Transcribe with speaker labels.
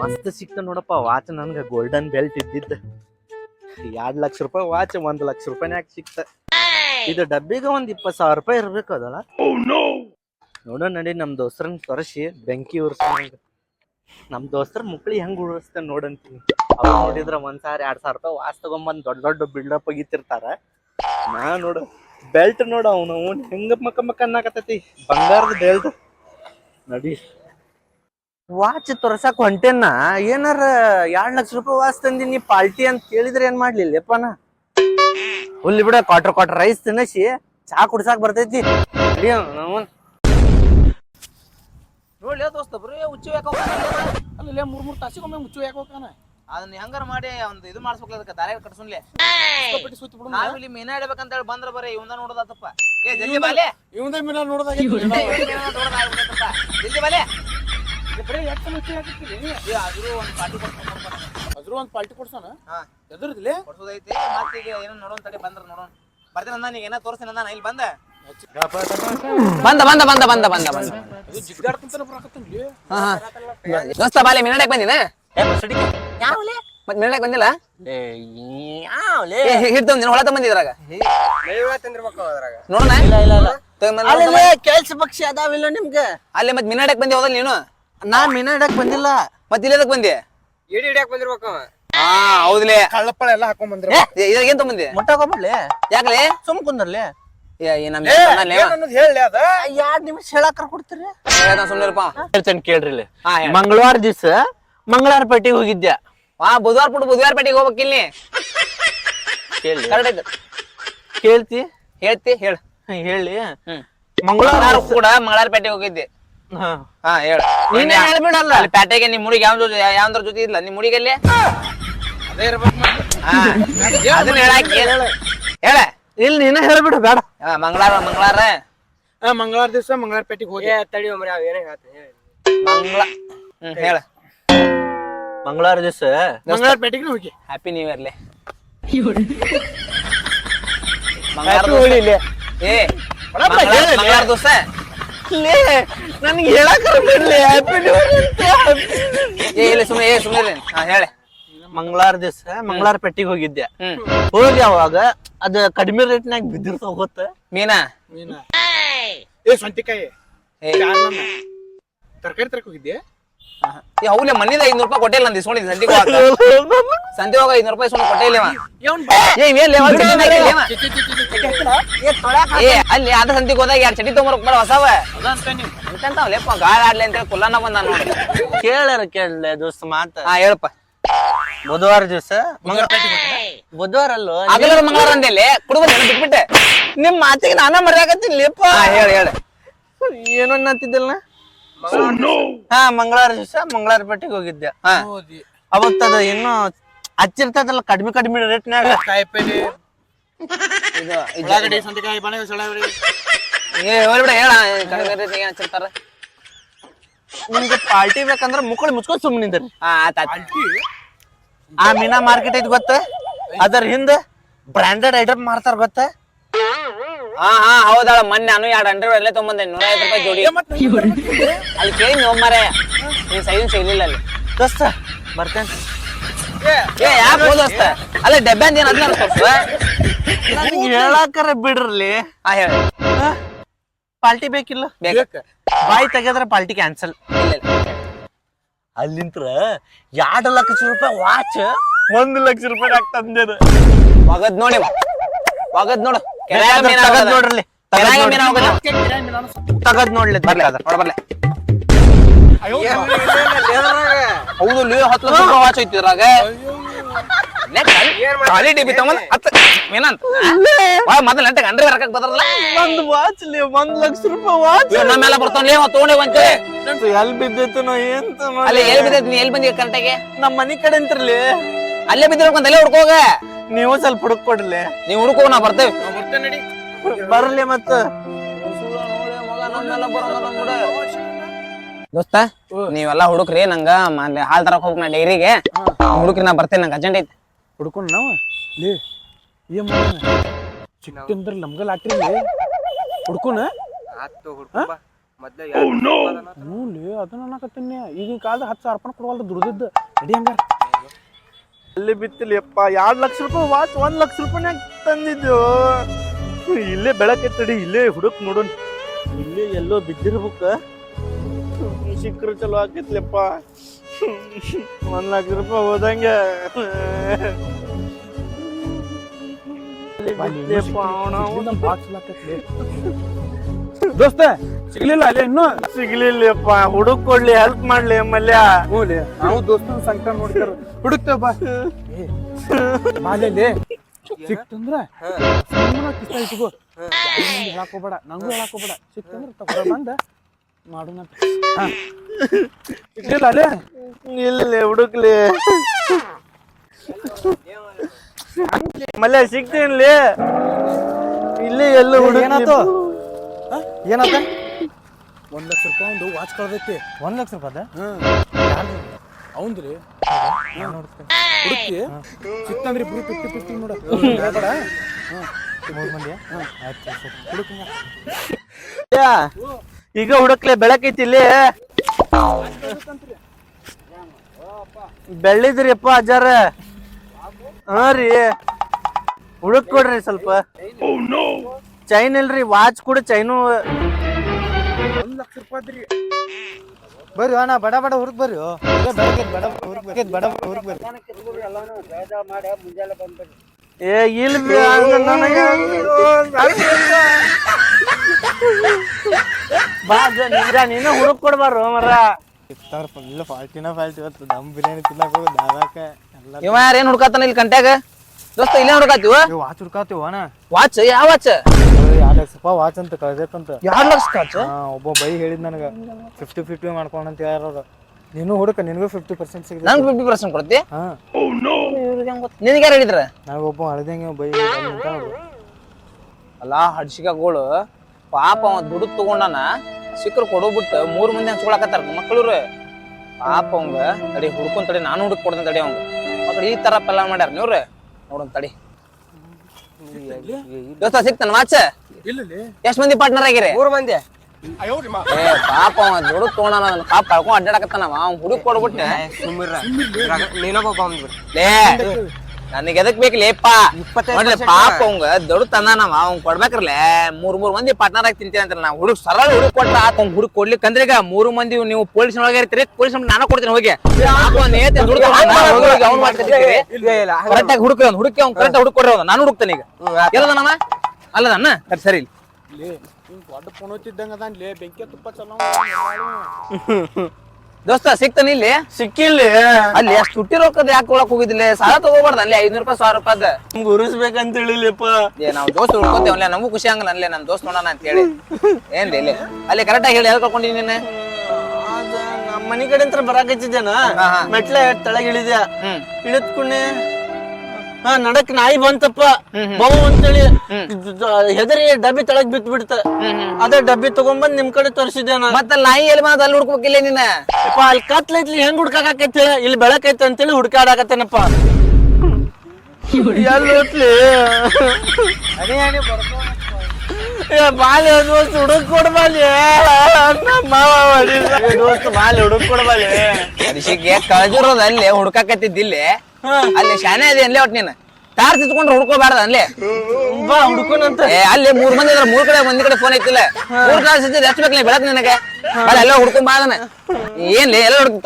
Speaker 1: ಮಸ್ತ್ ಸಿಕ್ತ ನೋಡಪ್ಪ ವಾಚ್ ನನ್ಗ ಗೋಲ್ಡನ್ ಬೆಲ್ಟ್ ಇದ್ದಿದ್ದ. ಎರಡ್ ಲಕ್ಷ ರೂಪಾಯಿ ವಾಚ್ ಒಂದ್ ಲಕ್ಷ ರೂಪಾಯಿನ್ಯಾಗ ಸಿಕ್ತ. ಇದು ಡಬ್ಬಿಗೆ ಒಂದ್ ಇಪ್ಪತ್ ಸಾವಿರ ರೂಪಾಯಿ ಇರ್ಬೇಕು ಅದಲ್ಲ? ನೋಡೋಣ ನಡಿ ನಮ್ ದೋಸ್ತ್ರನ್ ತೊರಸಿ, ಬೆಂಕಿ ಉರ್ಸ್ಕೊಂಡ್. ನಮ್ ದೋಸ್ತರ ಮುಕ್ಳಿ ಹೆಂಗ್ ಉಳಿಸ್ತಾನ ನೋಡಂತೀನಿ ಅವ್ರು ನೋಡಿದ್ರ ಒಂದ್ ಸಾವಿರ ಎರಡ್ ಸಾವಿರ ರೂಪಾಯಿ ವಾಚ್ ತಗೊಂಬಂದ್ ದೊಡ್ಡ ದೊಡ್ಡ ಬಿಲ್ಡಪ್ ಆಗಿತ್ತಿರ್ತಾರ ನಾ ನೋಡು ಬೆಲ್ಟ್ ನೋಡು ಅವ್ನು ಹೆಂಗ ಮಕ್ಕ ಮಕ್ಕ ಅನ್ನಕತ್ತೈತಿ. ಬಂಗಾರದ ಬೆಲ್ಟ್ ನಡಿ. ವಾಚ್ ತೋರ್ಸಕ್ ಹೊಂಟೇನ? ಏನಾರ ಎರಡ್ ಲಕ್ಷ ರೂಪಾಯಿ ವಾಚ್ ತಂದಿನಿ ಪಾಲ್ಟಿ ಅಂತ ಕೇಳಿದ್ರೆ ಏನ್ ಮಾಡ್ಲಿಲ್ಲಪ್ಪ ನಾ? ಹುಲ್ಲಿ ಬಿಡ ಕ್ವಾಟ್ರ್ ಕ್ವಾಟ್ರ್ ರೈಸ್ ತಿನ್ನಸಿ ಚಾ ಕುಡ್ಸಾಕ್ ಬರ್ತೈತಿ. ನಡಿ
Speaker 2: ದೋಸ್ತ ಬರೀ ಹುಚ್ಚು ಯಾಕೆ ಅಲ್ಲೇ ಮೂರ್ ಮೂರ್ ತಾಸಿಗೊಮ್ಮೆ ಹುಚ್ಚು ಯಾಕೆ ಹೋಗ್ತಾನ.
Speaker 3: ಅದನ್ನ ಹೆಂಗಾರ ಮಾಡಿ ಒಂದು ಇದು ಮಾಡ್ಸ್ಬೇಕಲ್ಲ ಅದಕ್ಕೆ ದಾರ ಕಟ್ಸುನ್ಲೆ
Speaker 2: ಬಿಟ್ಟು ಸುತ್ತಿ ಬಿಡು
Speaker 3: ನಾವ್ ಇಲ್ಲಿ ಮೀನಾ ಇಡಬೇಕಂತ ಹೇಳಿ ಬಂದ್ರ ಬರೀ ಇವಂದ ನೋಡೋದತ್ತಪ್ಪ. ಏ ಜಲ್ದಿ ಬಾಲೆ.
Speaker 2: ಇವಂದ ಮೀನ ನೋಡೋದಾಗ
Speaker 3: ಜಲ್ದಿ ಬಾಲೆ.
Speaker 2: ಬರೀ ಎಷ್ಟು ಮುಚ್ಚಿ ಹಾಕಿರ್ತೀರಿ.
Speaker 3: ಏ ಆದ್ರೂ ಒಂದ್ ಪಾರ್ಟಿ ಕೊಡ್ಸೋಣ
Speaker 2: ಅದ್ರ ಒಂದ್ ಪಾರ್ಟಿ ಕೊಡ್ಸೋಣ?
Speaker 3: ಹಾ.
Speaker 2: ಎದುರ್ದಿಲ್ಲ?
Speaker 3: ಕೊಡ್ಸೋದೈತಿ. ಮತ್ತೆ ಈಗ ಏನೋ ನೋಡೋಣ ತಡಿ ಬಂದ್ರ ನೋಡೋಣ ಬರ್ತೀನಿ ಅಂದ ನೀಗ ಏನೋ ತೋರಿಸ್ತೀನಿ ಅಂದ ನಾ ಇಲ್ಲಿ ಬಂದ.
Speaker 4: ಬಂದ ಬಂದ ಬಂದ ಬಂದ ಬಂದ ಬಂದ. ದೋಸ್ತ ಬಾಲೆ ಮಿನ್ನಡಕ್ ಬಂದಿನ? ಮತ್ ಬಂದಿಲ್ಲ? ಏ, ಹಿ- ಹಿಡ್ದು ಒಂದಿನ ಹೊಳ ಇಲ್ಲ ಇಲ್ಲ ಇಲ್ಲ.
Speaker 1: ಅಲ್ಲೇ ಕೆಲ್ಸ ಪಕ್ಷಿ ಅದಾವಿಲ್ಲ ನಿಮ್ಗ?
Speaker 4: ಅಲ್ಲೇ ಮತ್ ಮಿನ್ನಡಕ್ ಬಂದಿ ಹೋದಲ್ ನೀನು?
Speaker 1: ನಾ ಮೀನಾ ಹಿಡಕ್ ಬಂದಿಲ್ಲ.
Speaker 4: ಮತ್ ಇಲ್ಲದಕ್ ಬಂದಿ?
Speaker 5: ಇಡಿ ಹಿಡಿಯಾಕ ಬಂದಿರ್ಬೇಕು
Speaker 4: ಹಾ ಹೌದ್ಲೆ.
Speaker 2: ಕಳ್ಳಪ್ಪಳ ಎಲ್ಲ ಹಾಕೊಂಡ್ ಬಂದ್ರೆ.
Speaker 4: ಏ, ಇದ್ರಾಗ ಏನ್ ತಗೊಂಬಂದಿ?
Speaker 1: ಯಾಕಲೇ
Speaker 4: ಯಾಕಲೆ?
Speaker 1: ಸುಮ್ ಕುಂದ್ರಲಿ. ಎರಡ್ ನಿಮಿಷ ಹೇಳಾಕರ್ ಕೊಡ್ತೀರಿ?
Speaker 4: ಹೇಳ್ತಾನ್ ಸುಮ್ನಿರಪ್ಪ.
Speaker 1: ಹೇಳ್ತೇನೆ ಕೇಳ್ರಿ ಮಂಗಳವಾರ ದಿವ್ಸ ಮಂಗಳವಾರ ಪೇಟೆಗೆ ಹೋಗಿದ್ದೆ
Speaker 4: ಹಾ ಬುಧವಾರ ಬಿಟ್ಟು ಬುಧವಾರ ಪೇಟೆಗೆ ಹೋಗ್ಬೇಕು ಇಲ್ಲಿ.
Speaker 1: ಕೇಳಿ.
Speaker 4: ಕರೆಕ್ಟ್
Speaker 1: ಕೇಳ್ತಿ?
Speaker 4: ಹೇಳ್ತಿ ಹೇಳ.
Speaker 1: ಹ್ಮ್, ಹೇಳಿ ಮಂಗಳವಾರ
Speaker 4: ಕೂಡ ಮಂಗಳವಾರ ಪೇಟೆಗೆ ಹೋಗಿದ್ದೆ.
Speaker 1: ಹಾ.
Speaker 4: ಹಾ ಹೇಳ.
Speaker 1: ನೀನೇ ಹೇಳ್ಬಿಡಲ್ಲ.
Speaker 4: ಅಲ್ಲಿ ಪೇಟೆಗೆ ನಿಮ್ ಹುಡುಗಿ ಯಾವ ಯಾವ್ದ್ರ ಜೊತೆ ಇಲ್ಲ? ನಿಮ್ ಹುಡುಗಲ್ಲಿ
Speaker 2: ಅದೇ ಇರ್ಬೇಕು ಮತ್ತೆ.
Speaker 4: ಹಾ. ಅದನ್ನ ಹೇಳಾಕಿ ಹೇಳ.
Speaker 1: ಇಲ್ಲಿ ನೀನೇ ಹೇಳ್ಬಿಡು ಬೇಡ.
Speaker 4: ಹಾ ಮಂಗಳವಾರ ಮಂಗಳವಾರ
Speaker 2: ಆ, ಮಂಗಳವಾರ ದಿವಸ ಮಂಗಳವಾರ ಪೇಟೆಗೆ ಹೋಗಿ.
Speaker 5: ತಡಿ ಒಮ್ಮೆ ಅವ್ ಏನೇ
Speaker 4: ಮಂಗಳ ಹ್ಮ್ ಹೇಳ.
Speaker 1: ಮಂಗಳವಾರ ದಿವಸ.
Speaker 2: ಮಂಗಳವಾರ ಪೇಟೆಗೆ ಹೋಗಿ.
Speaker 4: ಹ್ಯಾಪಿ ನ್ಯೂ ಇಯರ್ಲಿ. ಏ ಮಂಗಳವಾರ ದಿವಸ?
Speaker 1: ಲೇ ನನಗೆ ಹ್ಯಾಪಿ ನ್ಯೂ
Speaker 4: ಏ ಇಲ್ಲ ಸುಮ್ಮನೆ ಏ ಸುಮ್ಮನೆ ಹಾ ಹೇಳ.
Speaker 1: ಮಂಗಳವಾರ ದಿವ್ಸ ಮಂಗಳವಾರ ಪೇಟೆಗೆ ಹೋಗಿದ್ದೆ. ಹೋಗಿ ಅವಾಗ ಅದ ಕಡಿಮೆ ರೇಟ್ನಾಗ ಬಿದ್ದಿರ್ತಾವ ಗೊತ್ತ?
Speaker 4: ಮೀನಾ?
Speaker 2: ಮೀನಾ. ಏ ಸ್ವಂತಿಕಾಯಿ.
Speaker 4: ಏ
Speaker 2: ತರಕಾರಿ ತರಕ ಹೋಗಿದ್ದೆ
Speaker 4: ಏ ಹೌಲೆ ಮನಿದ ಐನೂರು ರೂಪಾಯಿ ಕೊಟ್ಟಿಲ್ಲ ನಂದು ಇಸ್ಕೊಂಡಿದ್ ಸಂತಿಗೆ ಹೋಗಾಕ. ಸಂಜೆ ಹೋಗ ಐದ್ನೂರು ರೂಪಾಯಿ ಇಸ್ಕೊಂಡು ಕೊಟ್ಟೆ ಏ ಇವೇನ್ ಲೇವ? ಚಡ್ಡಿ ಹಾಕಿಲ್ಲ ಇವ? ಏ ಅಲ್ಲಿ ಅದ ಸಂತಿಗೆ ಹೋದಾಗ ಯಾರು ಚಡಿ ತೊಗೊಂಬರಕ್ ಬರ ಹೊಸವ. ಅಂತಂತಾವ ಲೇಪ ಗಾಳಿ ಆಡ್ಲಿ ಅಂತ ಹೇಳಿ ಕುಲ್ಲನ ಬಂದ ನೋಡಿ.
Speaker 1: ಕೇಳಾರ ಕೇಳಲೆ ದೋಸ್ತ ಮಾತ.
Speaker 4: ಹಾ ಹೇಳಪ್ಪ.
Speaker 1: ಬುಧವಾರ ದಿವಸ ಬುಧವಾರ ಅಲ್ಲೋ
Speaker 4: ಮಂಗಳವಾರ ಅಂದೇಲಿ ಕುಡುಬ ಬಿಟ್ಬಿಟ್ಟೆ.
Speaker 1: ನಿಮ್ ಮಾತಿಗೆ ನಾನ ಮರ್ಯಾಕತ್ತೀನಿ ಲೇಪ
Speaker 4: ಹಾ ಹೇಳ ಹೇಳ.
Speaker 1: ಏನೋ ಅನ್ನತ್ತಿದ್ದಲ್ಲ ಹಾ ಮಂಗಳವಾರ ದಿವಸ ಮಂಗಳವಾರ ಪೇಟೆಗೆ ಹೋಗಿದ್ದೆ.
Speaker 4: ಹಾ.
Speaker 1: ಅವತ್ತದ ಇನ್ನೂ ಹಚ್ಚಿರ್ತದಲ್ಲ ಕಡಿಮೆ ಕಡಿಮೆ ರೇಟ್ನಾಗ
Speaker 2: ಕಾಯಿಪಲ್ಲೆ
Speaker 4: ಇದು
Speaker 2: ಉಳ್ಳಾಗಡ್ಡಿ ಸಂತಿಕಾಯಿ ಬಣ
Speaker 4: ಏ ಹೋಗ್ಬಿಡ ಹೇಳ. ಕಡಿಮೆ ರೇಟ್ ಏನ್ ಹಚ್ಚಿರ್ತಾರ?
Speaker 1: ನಿಮ್ಗೆ ಪಾರ್ಟಿ ಬೇಕಂದ್ರ ಮುಕ್ಕಳು ಮುಚ್ಕೊಂಡ್
Speaker 4: ಹಾ ಆತ್ ಆತ್.
Speaker 1: ಆ ಮೀನಾ ಮಾರ್ಕೆಟ್ ಐತಿ ಗೊತ್ತ? ಅದರ ಹಿಂದ ಬ್ರಾಂಡೆಡ್ ಐಟಮ್ ಮಾರ್ತಾರ ಗೊತ್ತ?
Speaker 4: ಹಾ ಹಾ ಹೌದಾಳ ಮೊನ್ನೆ ನಾನು ಎರಡು ಹಂಡ್ರೆಡ್ ಅಲ್ಲೇ ತೊಗೊಂಬಂದೆ ನೂರ ಐವತ್ತು ರೂಪಾಯಿ ಜೋಡಿ. ಅಲ್ಲಿ ಕೇಳಿ ನೋ ಮಾರೇ. ನೀನ್ ಸೈಜ್ ಸಿಗ್ಲಿಲ್ಲ ಅಲ್ಲಿ.
Speaker 1: ದೋಸ್ತ ಬರ್ತೇನೆ.
Speaker 4: ಏ ಯಾಕೆ ಹೋದಸ್ತ ಅಲ್ಲ ಡಬ್ಬೆ ಅಂತ ಏನ್ ಅದನ್ನ ತೋರ್ಸು
Speaker 1: ಹೇಳಾಕರ ಬಿಡ್ರಲಿ
Speaker 4: ಹಾ ಹೇಳ.
Speaker 1: ಪಾಲ್ಟಿ ಬೇಕಿಲ್ಲ?
Speaker 4: ಬೇಕ.
Speaker 1: ಬಾಯಿ ತೆಗೆದ್ರೆ ಪಾಲ್ಟಿ ಕ್ಯಾನ್ಸಲ್.
Speaker 4: ಇಲ್ಲ ಇಲ್ಲ
Speaker 1: ಅಲ್ಲಿಂತ್ರ ಎರಡು ಲಕ್ಷ ರೂಪಾಯಿ ವಾಚ್ ಒಂದು ಲಕ್ಷ ರೂಪಾಯಿ ತಂದೇನ
Speaker 4: ಮಗದ್ ನೋಡಿ. ಒಗದ್ ನೋಡು.
Speaker 1: ತಗದ್ ನೋಡ್ರಲ್ಲಿ. ತಗದ್ ನೋಡ್ರಿ.
Speaker 4: ನೋಡ್ರಿ.
Speaker 1: ತಗದ್ ನೋಡ್ಲಿ ಬೇಕಾದ್ರ
Speaker 4: ನೋಡ ಬರ್ಲೆ. ಹೌದು ಲೇ ಹತ್ತು ಲಕ್ಷ ರೂಪಾಯಿ ವಾಚ್ ಐತಿ ಇದ್ರಾಗ. ಖಾಲಿ- ಡಿಬಿ ತಗೊಂಡ್ ಹತ್ತು ಏನಂತ ಮೊದಲ
Speaker 1: ಒಂದ್ ವಾಚ್ ಲೇ ಒಂದ್ ಲಕ್ಷ ರೂಪಾಯಿ ವಾಚ್.
Speaker 4: ನಮ್ಮ ತಗೊಂಡಿ ಒಂಚೆ.
Speaker 1: ಎಲ್ ಬಿದ್ದೈತು ನೋ ಏನ್
Speaker 4: ಅಲ್ಲಿ ಎಲ್ ಬಿದ್ದೈತಿ ನೀ ಎಲ್ಲಿ ಬಂದಿ ಕರೆಕ್ಟಾಗಿ
Speaker 1: ನಮ್ಮ ಮನಿ ಕಡೆ ಅಂತಿರ್ಲಿ
Speaker 4: ಅಲ್ಲೇ ಬಿದ್ದಿರೋ ಅಲ್ಲೇ ಹುಡ್ಕೋಗ.
Speaker 1: ನೀವು ಸ್ವಲ್ಪ ಹುಡುಕ್ ಕೊಡ್ಲಿ.
Speaker 4: ನೀವು ಹುಡುಕೋ ನಾ ಬರ್ತೇವೆ.
Speaker 1: ಬರ್ಲಿ ಮತ್ತ.
Speaker 4: ದೋಸ್ತ ನೀವೆಲ್ಲ ಹುಡುಕ್ರಿ ನಂಗ ಮ- ಹಾಲ್ ತರಕ್ ಹೋಗ್ ನಾ ಡೈರಿಗೆ. ಹುಡುಕ್ರಿ ನಾ ಬರ್ತೇನೆ ನಂಗೆ ಅರ್ಜೆಂಟ್ ಐತಿ.
Speaker 2: ಹುಡ್ಕೊಂಡ್ ನಾವು? ಲೇ ಏನ್ ಮಾಡೋಣ ಚಿಕ್ಕಂದ್ರ ನಮ್ಗ ಲಾಟ್ರಿ ಹುಡ್ಕೋಣ ಹ್ಞೂ ಲೇ ಅದನ್ನ ಅನ್ನಕತ್ತೀನಿ. ಈಗಿನ ಕಾಲದ ಹತ್ತು ಸಾವಿರ ರೂಪಾಯಿ ಕೊಡವಲ್ದು ದುಡ್ದಿದ್ದು. ಅಡಿ ಹಂಗಾರ.
Speaker 1: ಅಲ್ಲಿ ಬಿತ್ತಿಲಿಯಪ್ಪ ಎರಡು ಲಕ್ಷ ರೂಪಾಯಿ ವಾಚ್ ಒಂದು ಲಕ್ಷ ರೂಪಾಯಿ ತಂದಿದ್ದು. ಇಲ್ಲೇ ಬೆಳಕೈತಡಿ ಇಲ್ಲೇ ಹುಡುಕ್ ನೋಡೋಣ. ಇಲ್ಲೇ ಎಲ್ಲೋ ಬಿದ್ದಿರ್ಬೇಕ. ಸಿಕ್ಕರು ಚಲೋ ಆಕೈತ್ಲಿಯಪ್ಪ ಒಂದ್ ಲಕ್ಷ ರೂಪಾಯಿ ಹೋದಂಗೆ.
Speaker 2: ದೋಸ್ತ ಸಿಗ್ಲಿಲ್ಲ ಅಲ್ಲೇ ಇನ್ನೂ?
Speaker 1: ಸಿಗ್ಲಿಲ್ಲಪ್ಪ. ಹುಡುಕ್ ಕೊಡ್ಲಿ ಹೆಲ್ಪ್ ಮಾಡ್ಲಿ ಮಲ್ಯ
Speaker 2: ಹ್ಞೂ ಲೇ ನಾವು ದೋಸ್ತನ ಸಂಕಟ ನೋಡ್ತಾರ ಹುಡುಕ್ತೇವ ಬಾ. ಏ, ಬಾಲ್ಯಲ್ಲಿ ಸಿಕ್ತಂದ್ರ ಕಿಸ್ತ ಇಟ್ಕೋ. ಹೇಳಕ್ ಹೋಗ್ಬೇಡ ನಂಗೂ ಹೇಳಕ್ ಹೋಗ್ಬೇಡ. ಸಿಕ್ತಂದ್ರ ತಗೊಂಡ ಬಂದ. ಮಾಡೋಣ ಹಾ. ಸಿಗ್ಲಿಲ್ಲ ಅಲ್ಲೇ?
Speaker 1: ಇಲ್ಲಿ ಹುಡುಕ್ಲಿ. ಮಲ್ಯ ಸಿಗ್ತೀನಿ ಇಲ್ಲಿ. ಎಲ್ಲ ಹುಡುಗ
Speaker 2: ಏನಾತ ಏನಾತ ಒಂದ್ ಲಕ್ಷ ರೂಪಾಯಿ ಒಂದು ವಾಚ್ ಕಳ್ದೈತಿ.
Speaker 1: ಒಂದ್ ಲಕ್ಷ ರೂಪಾಯಿ
Speaker 2: ಹ್ಮ್. ರೀ ಹುಡುಕಿ? ಸಿಕ್ತಂದ್ರಿ ಇಬ್ರು ಫಿಫ್ಟಿ ಫಿಫ್ಟಿ ನೋಡ. ಬೇಡ?
Speaker 1: ಮೂರ್ ಮಂದಿ? ಈಗ ಹುಡುಕ್ಲೆ ಬೆಳಕೈತಿ ಇಲ್ಲಿ. ಬೆಳ್ಳಿದ್ರಿಪ್ಪ ಅಜ್ಜಾರ. ಹಾ ರೀ. ಹುಡುಕ್ ಕೊಡ್ರಿ ಸ್ವಲ್ಪ. ಚೈನ್ ಇಲ್ರಿ ವಾಚ್ ಕೂಡ ಚೈನು.
Speaker 2: ಲಕ್ಷ ರೂಪಾಯಿ
Speaker 1: ಬರ್ರಿ ಅಣ್ಣ ಬಡ ಬಡ ಹುಡುಕ್ ಬರ್ರಿ. ಬಡ ಬಡ ಏ ಇಲ್ಲ ಬಿ ನನಗೆ. ಬಾ ನಿಜ ನೀನ ಹುಡುಕ್ ಕೊಡ್ಬಾರು ಮರ. ಇಲ್ಲ ಫಾಲ್ಟಿನ ಫಾಲ್ಟಿ ಇವತ್ತು ದಮ್ ಬಿರಿಯಾನಿ ತಿನ್ನಕ್ ಹೋಗಿ ದಾವಾಕ ಎಲ್ಲ
Speaker 4: ಇವ ಯಾರೇನ್ ಹುಡ್ಕಾತಾನ ಇಲ್ಲಿ ಕಂಟ್ಯಾಗ? ದೋಸ್ತ ಇಲ್ಲೇ ಹುಡ್ಕಾತಿವ?
Speaker 1: ವಾಚ್ ಹುಡ್ಕಾತಿವ ಅಣ್ಣ.
Speaker 4: ವಾಚ್ ಯಾವ ವಾಚ್
Speaker 1: ಎರಡು ಲಕ್ಷ ರೂಪಾಯಿ ವಾಚ್ ಅಂತ ಕಳ್ದೈತಂತ.
Speaker 4: ಎರಡ್ ಲಕ್ಷ
Speaker 1: ಹಾ ಒಬ್ಬ ಬೈ ಹೇಳಿದ್ ನನಗ ಫಿಫ್ಟಿ ಫಿಫ್ಟಿ ಮಾಡ್ಕೊಂಡ್ ಅಂತ ಯಾರು ನೀನು ಹುಡುಕ ನಿನಗೂ ಫಿಫ್ಟಿ ಪರ್ಸೆಂಟ್ ಸಿಗಿದೆ
Speaker 4: ನಂಗೆ ಫಿಫ್ಟಿ ಪರ್ಸೆಂಟ್ ಕೊಡ್ತಿ?
Speaker 1: ಹಾ.
Speaker 4: ನಿನಗೆ ಯಾರು ಹೇಳಿದ್ರ?
Speaker 1: ನನಗೆ ಒಬ್ಬ ಹಳದಂಗೆ ಬೈ ಅಂತ
Speaker 4: ಅಲ್ಲ ಹಡ್ಸಿಕಗಳು. ಪಾಪ ಅವ ದುಡ್ಡು ತಗೊಂಡಾನ ಸಿಕ್ಕರು ಕೊಡೋಬಿಟ್ಟು ಮೂರು ಮಂದಿ ಹಂಚ್ಕೊಳಕತ್ತಾರ ಮಕ್ಕಳು ಪಾಪ ಅವಂಗ ತಡಿ ಹುಡ್ಕೊಂಡ್ ತಡಿ ನಾನು ಹುಡುಕ್ ಕೊಡ್ತೇನೆ ತಡಿ ಅವಂಗ. ಮಕ್ಳು ಈ ತರ ಪೆಲ್ಲ ಮಾಡ್ಯಾರ ನೀವ್ರೆ? ನೋಡೋಣ ತಡಿ. ದೋಸ್ತ ಸಿಕ್ತಾನ ವಾಚ್ ಎಷ್ಟ್ ಮಂದಿ ಪಾರ್ಟ್ನರ್ ಆಗಿರಿ?
Speaker 5: ಮೂರು ಮಂದಿ.
Speaker 4: ಏ ಪಾಪ ಅವ ದುಡ್ಡು ಅದನ್ನ ಪಾಪ ಕಳ್ಕೊಂಡ್ ಅಡ್ಡಾಡಕತ್ತಾನ ಅವ್ನ್ ಹುಡುಕ್ ಕೊಡ್ಬಿಟ್ಟೆ.
Speaker 5: ಸುಮ್ಮಿರ ನೀನೊಬ್ಬ ಬಂದ್ಬಿಡು
Speaker 4: ಲೇ. ನನಗೆ ಎದಕ್
Speaker 5: ಬೇಕಲ್ಲ
Speaker 4: ಏಪ್ಪ?
Speaker 5: ನೋಡ್ರಿ
Speaker 4: ಪಾಪ ಅವಂಗ ದುಡ್ಡು ತಂದಾನವ ಅವ್ನ್ ಕೊಡ್ಬೇಕ್ರಲ್ಲ? ಮೂರ್ ಮೂರ್ ಮಂದಿ ಪಾರ್ಟ್ನರ್ ಆಗಿ ತಿಂತೀನಿ ಅಂತ ನಾವು ಹುಡುಗ ಸರಳ ಹುಡುಗ ಕೊಟ್ಟ ಆತ ಅವ್ನ್ ಹುಡುಕ್ ಕೊಡ್ಲಿಕ್ಕೆ ಅಂದ್ರೆ ಈಗ ಮೂರು ಮಂದಿ ನೀವು ಪೊಲೀಸ್ ಒಳಗೆ ಇರ್ತೀರಿ ಪೊಲೀಸ್ ನಾನು ಕೊಡ್ತೀನಿ ಹೋಗಿ. ಕರೆಕ್ಟ್ ಆಗಿ ಹುಡುಕ್ರಿ ಅವ್ನ್ ಹುಡುಕಿ ಅವ್ನ್ ಕರೆಕ್ಟ್ ಹುಡುಕ್ ಕೊಡ್ರಿ ನಾನು ಹುಡುಕ್ತೇನೆ ಈಗ. ಎಲ್ಲದನವ ಅಲ್ಲದನ್ನ ಸರಿ ಸರಿ
Speaker 2: ಇಲ್ಲಿ. ಹಿಂಗ್ ದೊಡ್ಡ ಫೋನ್ ಹೋಗ್ತಿದ್ದಂಗ ಅದಾನ್ ಲೇ ಬೆಂಕಿ ತುಪ್ಪ ಚಲೋ
Speaker 4: ದೋಸ್ತ ಸಿಕ್ತಾನ ಇಲ್ಲಿ?
Speaker 1: ಸಿಕ್ಕಿಲ್ಲ.
Speaker 4: ಅಲ್ಲಿ ಅಷ್ಟು ತುಟ್ಟಿ ರೊಕ್ಕದ ಯಾಕೆ ಒಳಕ್ ಹೋಗಿದ್ದಿಲ್ಲ? ಸಾಲ ತಗೋಬಾರ್ದ ಅಲ್ಲಿ ಐನೂರು ರೂಪಾಯಿ ಸಾವಿರ ರೂಪಾಯ್ದ.
Speaker 1: ನಮ್ಗೆ ಉರಿಸ್ಬೇಕಂತ ಹೇಳಿಲ್ಲಪ್ಪ
Speaker 4: ಏ ದೋಸ್ತ ದೋಸ್ತ್ ಉಳ್ಕೊತೇವಲ್ಲ ನಮಗೂ ಖುಷಿ ಹಂಗಲ್ಲ ಅಲ್ಲೇ ನನ್ನ ದೋಸ್ತ ನೋಡೋಣ ಅಂತ ಹೇಳಿ. ಏನ್ ಇಲ್ಲಿ? ಅಲ್ಲಿ ಕರೆಕ್ಟ್ ಆಗಿ ಹೇಳಿ ಯಾರು ಕಳ್ಕೊಂಡಿ ನೀನು
Speaker 1: ಅದ ನಮ್ಮ ಮನಿ ಕಡೆ ಅಂತ ಬರಾಕತ್ತಿದ್ದೇನ
Speaker 4: ಹಾ, ಹಾ.
Speaker 1: ಮೆಟ್ಲೆ ತಳಗಿಳಿದ್ಯಾ? ಇಳಿದ್ಯಾ
Speaker 4: ಹ್ಮ್.
Speaker 1: ಇಳಿದ್ ಕುಣ್ಣೆ. ಹಾ ನಡಕ್ ನಾಯಿ ಬಂತಪ್ಪ.
Speaker 4: ಹ್ಮ್, ಹ್ಮ್.
Speaker 1: ಬೌ ಅಂತೇಳಿ ಹೆದರಿ ಡಬ್ಬಿ ತಳಗ್ ಬಿತ್ ಬಿಡ್ತ ಅದೇ ಡಬ್ಬಿ ತಗೊಂಬಂದ್ ನಿಮ್ ಕಡೆ ತೋರಿಸಿದ್ದೆ ನಾ
Speaker 4: ಮತ್ತ ನಾಯಿ ಎಲ್ಲಿ ಬಂದ ಅಲ್ಲಿ ಹುಡ್ಕೋಕಿಲ್ಲ ನೀನ?
Speaker 1: ಯಪ್ಪ ಅಲ್ಲಿ ಕತ್ಲೈತ್ಲಿ ಹೆಂಗ್ ಹುಡ್ಕಾಕೈತಿ ಇಲ್ಲಿ ಬೆಳಕೈತಿ ಅಂತೇಳಿ ಹುಡ್ಕಾಡಕತ್ತೇನಪ್ಪ ಎಲ್ಲಿ ಹೋತ್ಲಿ? ಏ ಬಾಲಿ ದೋಸ್ತ್ ಹುಡುಕ್ ಕೊಡ್ಬಾಲಿ ದೋಸ್ತ್ ಬಾಲಿ ಹುಡುಕ್ ಕೊಡ್ಬಾಲಿ
Speaker 4: ಅಲ್ಲಿ ಹುಡ್ಕಾಕತ್ತಿದ್ದಿಲ್ಲಿ. ಅಲ್ಲಿ ಶಾನೆ ಅದೇ ಅಲ್ಲೇ ಒಟ್ ನೀನು. ತಾರ್ ಇಟ್ಕೊಂಡ್ರೆ ಹುಡ್ಕೋಬಾರ್ದ ಅಲ್ಲೇ
Speaker 1: ಬಾ ಹುಡ್ಕೋನಂತ
Speaker 4: ಏ ಅಲ್ಲಿ ಮೂರ್ ಮಂದಿ ಇದ್ರ ಮೂರ್ ಕಡೆ ಒಂದ್ ಕಡೆ ಫೋನ್ ಐತಿಲ್ಲ. ಮೂರ್ ಕಡೆ ಸಿದ್ದ ಎಷ್ಟು ಬೇಕಲ್ಲ ಬೆಳಕ್ ನಿನಗೆ? ಅಲ್ಲಿ ಎಲ್ಲ ಹುಡ್ಕೊಂಡ್ ಬಾದನ ಏನ್ಲಿ ಎಲ್ಲ ಹುಡ್ಕೊಂಡ್